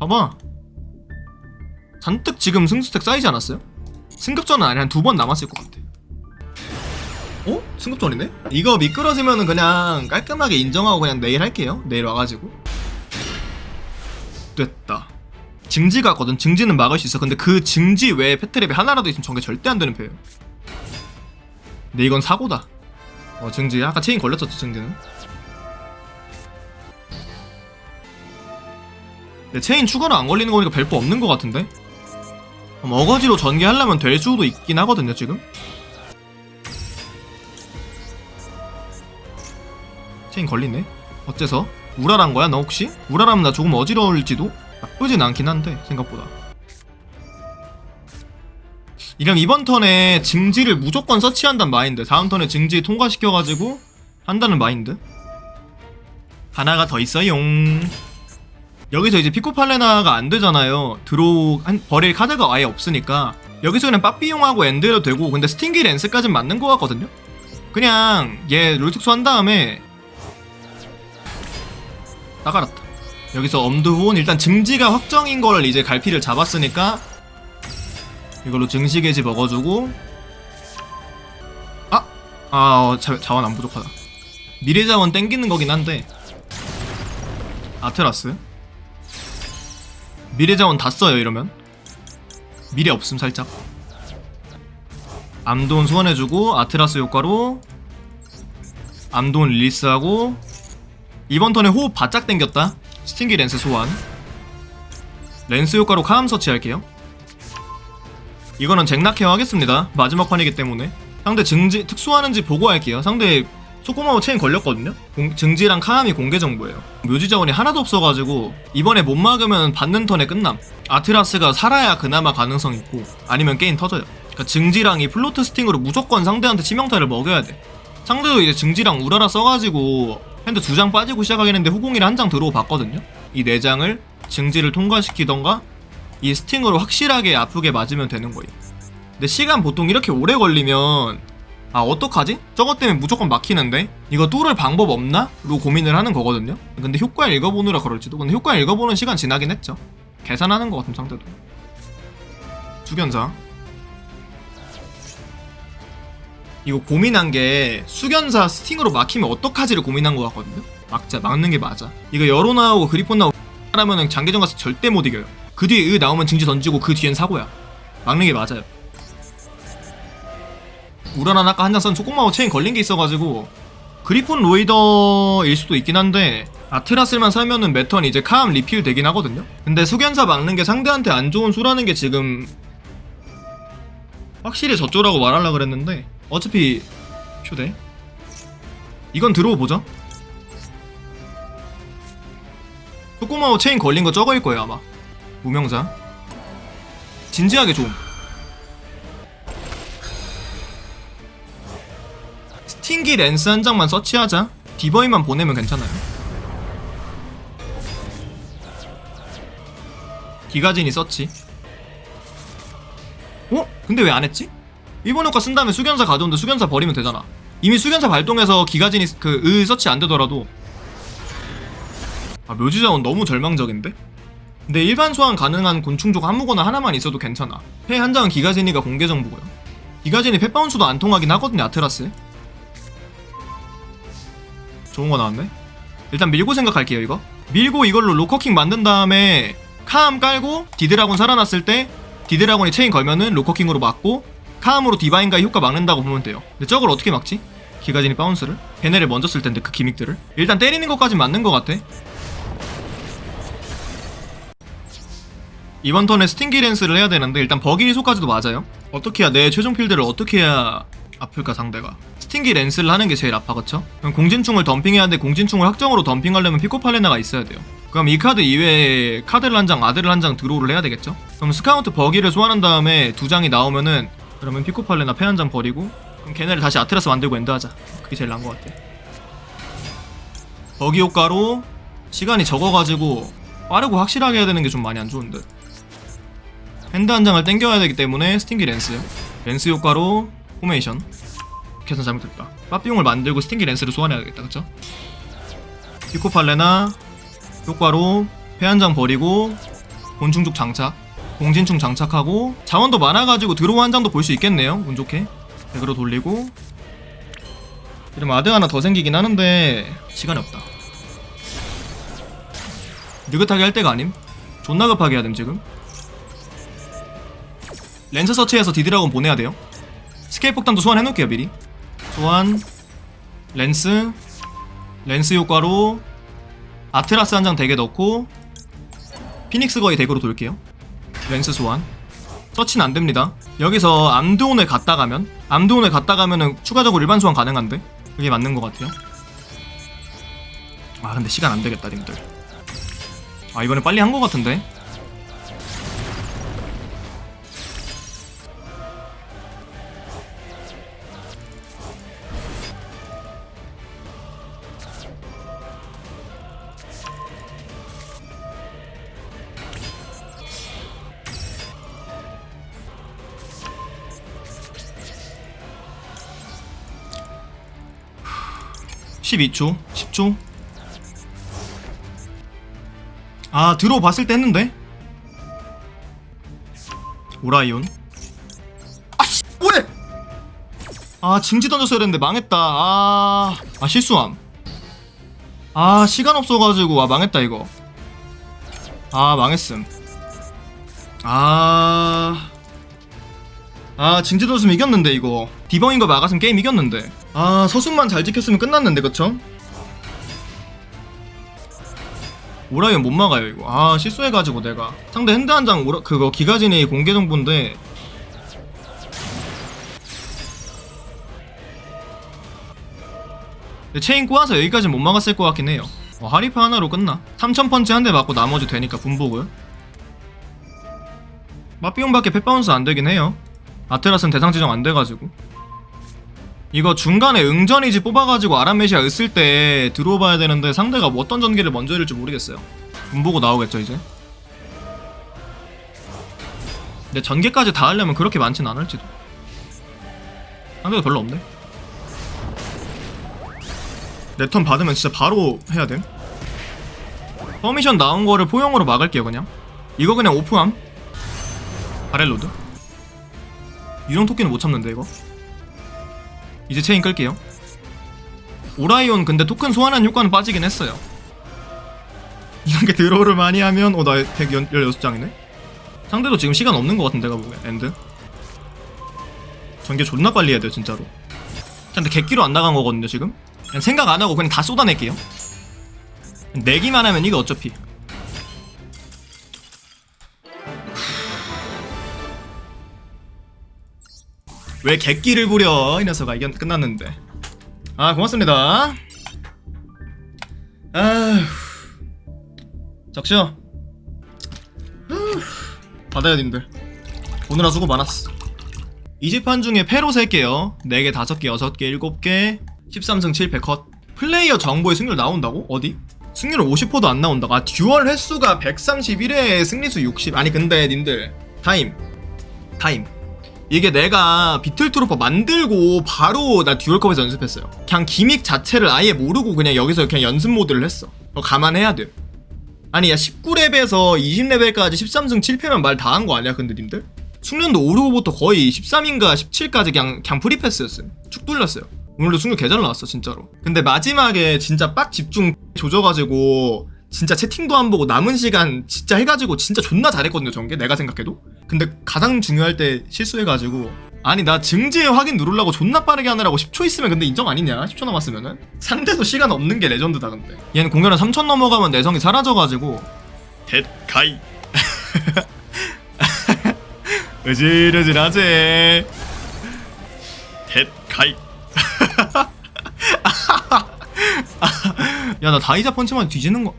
봐봐. 잔뜩 지금 승수택 쌓이지 않았어요? 승급전은 아니 한 두 번 남았을 것 같아. 어? 승급전이네? 이거 미끄러지면은 그냥 깔끔하게 인정하고 그냥 내일 할게요. 내일 와가지고. 됐다. 증지 같거든. 증지는 막을 수 있어. 근데 그 증지 외에 패트랩이 하나라도 있으면 전개 절대 안 되는 패예요. 근데 이건 사고다. 어 증지. 아까 체인 걸렸었죠 증지는 근데 체인 추가로 안 걸리는 거니까 별거 없는 것 같은데 어거지로 전개하려면 될 수도 있긴 하거든요 지금 체인 걸리네 어째서? 우라란 거야 너 혹시? 우라라면 나 조금 어지러울지도? 나쁘진 않긴 한데 생각보다 이러면 이번 턴에 증지를 무조건 서치한단 마인드 다음 턴에 증지 통과시켜가지고 한다는 마인드 하나가 더 있어용 여기서 이제 피코팔레나가 안 되잖아요. 드로우 한, 버릴 카드가 아예 없으니까. 여기서 그냥 빠삐용하고 엔드로 되고 근데 스팅기 렌스까진 맞는 것 같거든요? 그냥 얘 롤특수 한 다음에 따가랐다. 여기서 엄두혼 일단 증지가 확정인 걸 이제 갈피를 잡았으니까 이걸로 증시게지 먹어주고. 아! 아 어, 자, 자원 안 부족하다. 미래 자원 땡기는 거긴 한데. 아테라스 미래 자원 다 써요 이러면? 미래 없음 살짝. 암돈 소환해주고 아테라스 효과로 암돈 릴리스하고 이번 턴에 호흡 바짝 땡겼다. 스팅기 렌스 소환. 렌스 효과로 카암 서치할게요. 이거는 잭낙해어 하겠습니다. 마지막 판이기 때문에. 상대 증지 특수하는지 보고 할게요. 상대 소코마오 체인 걸렸거든요? 공- 증지랑 카암이 공개 정보예요. 묘지 자원이 하나도 없어가지고 이번에 못 막으면 받는 턴에 끝남. 아트라스가 살아야 그나마 가능성 있고 아니면 게임 터져요. 그러니까 증지랑 이 플로트 스팅으로 무조건 상대한테 치명타를 먹여야 돼. 상대도 이제 증지랑 우라라 써가지고 핸드 두 장 빠지고 시작하겠는데 후공이를 한 장 들어오 봤거든요? 이 네 장을 증지를 통과시키던가 이 스팅으로 확실하게 아프게 맞으면 되는 거예요. 근데 시간 보통 이렇게 오래 걸리면 아 어떡하지? 저것 때문에 무조건 막히는데? 이거 뚫을 방법 없나? 로 고민을 하는 거거든요. 근데 효과 읽어보느라 그럴지도. 근데 효과 읽어보는 시간 지나긴 했죠. 계산하는 것 같은 상대도. 수견사. 이거 고민한 게 수견사 스팅으로 막히면 어떡하지를 고민한 것 같거든요. 막자 막는 게 맞아. 이거 여로 나오고 그리폰 나오고 하면은 장기전 가서 절대 못 이겨요. 그 뒤에 으 나오면 증지 던지고 그 뒤엔 사고야. 막는 게 맞아요 우라난 아까 한장쓴 초콩마오 체인 걸린 게 있어가지고 그리폰 로이더일 수도 있긴 한데 아테라스만 살면은 매턴 이제 카암 리필 되긴 하거든요. 근데 수견사 막는 게 상대한테 안 좋은 수라는 게 지금 확실히 저쪽라고 말하려 그랬는데 어차피 휴대. 이건 들어보죠 초코마오 체인 걸린 거 저거일 거예요 아마. 무명사. 진지하게 좀 스팅기 렌스 한 장만 서치하자. 디버이만 보내면 괜찮아요. 기가진이 서치. 어? 근데 왜 안 했지? 일본 효과 쓴 다음에 수견사 가져온데 수견사 버리면 되잖아. 이미 수견사 발동해서 기가진이 그의 서치 안 되더라도. 아 묘지자원 너무 절망적인데? 근데 일반 소환 가능한 곤충족 아무거나 하나만 있어도 괜찮아. 패 한 장은 기가진이가 공개 정보고요. 기가진이 패 바운스도 안 통하긴 하거든요 아트라스 좋은 거 나왔네? 일단 밀고 생각할게요 이거. 밀고 이걸로 로커킹 만든 다음에 카암 깔고 디드라곤 살아났을 때 디드라곤이 체인 걸면은 로커킹으로 막고 카암으로 디바인가의 효과 막는다고 보면 돼요. 근데 저걸 어떻게 막지? 기가진이 바운스를? 걔네를 먼저 쓸 텐데 그 기믹들을? 일단 때리는 것까지 맞는 것 같아. 이번 턴에 스팅기 렌스를 해야 되는데 일단 버기 소까지도 맞아요. 어떻게 해야 내 최종 필드를 어떻게 해야 아플까 상대가? 스팅기 렌스를 하는 게 제일 아파 그쵸? 그럼 공진충을 덤핑해야 하는데 공진충을 확정으로 덤핑하려면 피코팔레나가 있어야 돼요. 그럼 이 카드 이외에 카드를 한 장, 아들을 한장 드로우를 해야 되겠죠? 그럼 스카우트 버기를 소환한 다음에 두 장이 나오면은 그러면 피코팔레나 패 한 장 버리고 그럼 걔네를 다시 아트라스 만들고 엔드하자. 그게 제일 나은 것 같아. 버기 효과로 시간이 적어가지고 빠르고 확실하게 해야 되는 게 좀 많이 안 좋은데 핸드 한 장을 땡겨야 되기 때문에 스팅기 렌스. 렌스 효과로 포메이션. 계산 잘못했다. 빠삐용을 만들고 스팅기 렌스를 소환해야겠다 그쵸? 피코팔레나 효과로 패한장 버리고 곤충 쪽 장착. 공진충 장착하고 자원도 많아가지고 드로우 한 장도 볼 수 있겠네요. 운 좋게. 백으로 돌리고. 이러면 아드 하나 더 생기긴 하는데 시간이 없다. 느긋하게 할 때가 아님? 존나 급하게 해야 됨 지금? 렌즈 서치해서 디드라곤 보내야 돼요 스케일 폭탄도 소환해놓을게요 미리. 소환. 렌스. 렌스 효과로 아트라스 한 장 덱에 넣고 피닉스 거의 덱으로 돌게요. 렌스 소환. 서치는 안됩니다. 여기서 암드온을 갔다 가면 암드온을 갔다 가면은 추가적으로 일반 소환 가능한데? 그게 맞는 것 같아요. 아 근데 시간 안되겠다 님들. 아 이번에 빨리 한 것 같은데 십이 초? 10초? 아 들어봤을 때 했는데? 오라이온? 아씨 뭐해? 아 징지 던졌어야 됐는데 망했다. 아, 아 실수함. 아 시간 없어가지고. 아 망했다 이거. 아 망했음. 아... 아 징지 던졌으면 이겼는데 이거. 디버인 거 막았으면 게임 이겼는데 아 서순만 잘 지켰으면 끝났는데 그쵸? 오라이언 못 막아요 이거. 아 실수해가지고 내가. 상대 핸드 한 장 오라 그거 기가진이 공개 정보인데. 체인 꼬아서 여기까지 못 막았을 것 같긴 해요. 어, 하리파 하나로 끝나? 3000펀치 한 대 맞고 나머지 되니까 분복을. 마피용밖에 펫바운스 안 되긴 해요. 아테라스는 대상 지정 안 돼가지고 이거 중간에 응전이지 뽑아가지고 아람메시아 으쓸 때 들어봐야 되는데 상대가 뭐 어떤 전개를 먼저 해줄지 모르겠어요. 분 보고 나오겠죠 이제. 근데 전개까지 다 하려면 그렇게 많진 않을지도. 상대가 별로 없네. 내 턴 받으면 진짜 바로 해야 됨. 퍼미션 나온 거를 포용으로 막을게요 그냥. 이거 그냥 오프함. 바렐로드. 유령 토끼는 못 참는데 이거. 이제 체인 끌게요. 오라이온 근데 토큰 소환한 효과는 빠지긴 했어요. 이렇게 드로우를 많이 하면 어나 116장이네? 상대도 지금 시간 없는 것 같은데 내가 보기엔 엔드 전개 존나 빨리 해야 돼요 진짜로 근데 객기로 안 나간 거거든요 지금 그냥 생각 안 하고 그냥 다 쏟아낼게요 내기만 하면 이거 어차피 왜 객기를 부려? 이 녀석아 이게 끝났는데. 아 고맙습니다. 아휴. 아휴, 받아요 님들. 오늘아 수고 많았어. 이집판 중에 패로 3개요. 4개 5개 6개 7개 13승 7패 컷. 플레이어 정보에 승률 나온다고? 어디? 승률 50%도 안 나온다고? 아 듀얼 횟수가 131회 승리수 60 아니 근데 님들 타임. 타임 이게 내가 비틀트로퍼 만들고 바로 나 듀얼컵에서 연습했어요. 그냥 기믹 자체를 아예 모르고 그냥 여기서 그냥 연습 모드를 했어. 어, 감안해야 돼. 아니 야 19레벨에서 20레벨까지 13승 7패면 말 다 한 거 아니야 근데 님들? 숙련도 5, 6부터 거의 13인가 17까지 그냥 그냥 프리패스였어요. 축 뚫렸어요. 오늘도 승률 개잘 나왔어 진짜로. 근데 마지막에 진짜 빡 집중 조져가지고 진짜 채팅도 안 보고 남은 시간 진짜 해가지고 진짜 존나 잘했거든요 전개 내가 생각해도 근데 가장 중요할 때 실수해가지고 아니 나 증제 확인 누르려고 존나 빠르게 하느라고 10초 있으면 근데 인정 아니냐? 10초 남았으면은? 상대도 시간 없는 게 레전드다 근데. 얘는 공격은 3000 넘어가면 내성이 사라져가지고. 댓카이. 으질으질하지. 댓카이. 야 나 다이자 펀치만 뒤지는 거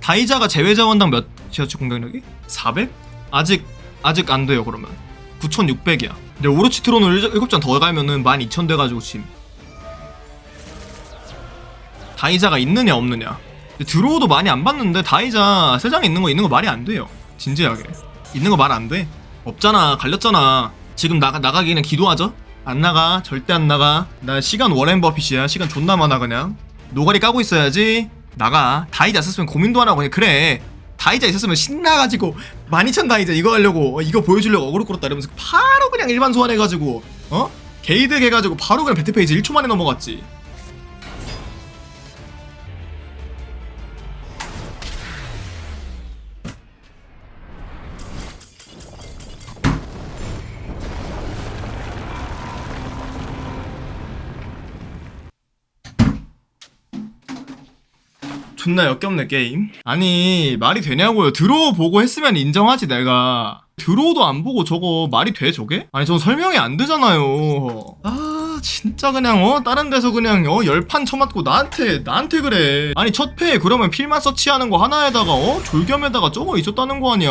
다이자가 제외 자원당 몇이었지 공격력이? 400? 아직 아직 안 돼요 그러면. 9600이야. 근데 오로치 트론을 7장 더 가면은 12000 돼가지고 지금. 다이자가 있느냐 없느냐. 드로우도 많이 안 봤는데 다이자 3장 있는 거 있는 거 말이 안 돼요. 진지하게. 있는 거 말 안 돼. 없잖아 갈렸잖아. 지금 나가, 나가기는 기도하죠? 안 나가 절대 안 나가. 나 시간 워렌 버핏이야. 시간 존나 많아 그냥. 노가리 까고 있어야지. 나가. 다이자 썼으면 고민도 안 하고 그냥 그래 다이자 있었으면 신나가지고 12,000 다이자 이거 하려고 어, 이거 보여주려고 어그로 끌었다 이러면서 바로 그냥 일반 소환해가지고 어? 게이드 해가지고 바로 그냥 배트 페이지 1초 만에 넘어갔지 존나 역겹네 게임. 아니 말이 되냐고요. 드로우 보고 했으면 인정하지 내가. 드로우도 안 보고 저거 말이 돼 저게? 아니 저거 설명이 안 되잖아요. 아 진짜 그냥 어? 다른 데서 그냥 어? 열판 쳐맞고 나한테 나한테 그래. 아니 첫 패에 그러면 필만 서치하는 거 하나에다가 어? 졸겸에다가 저거 있었다는 거 아니야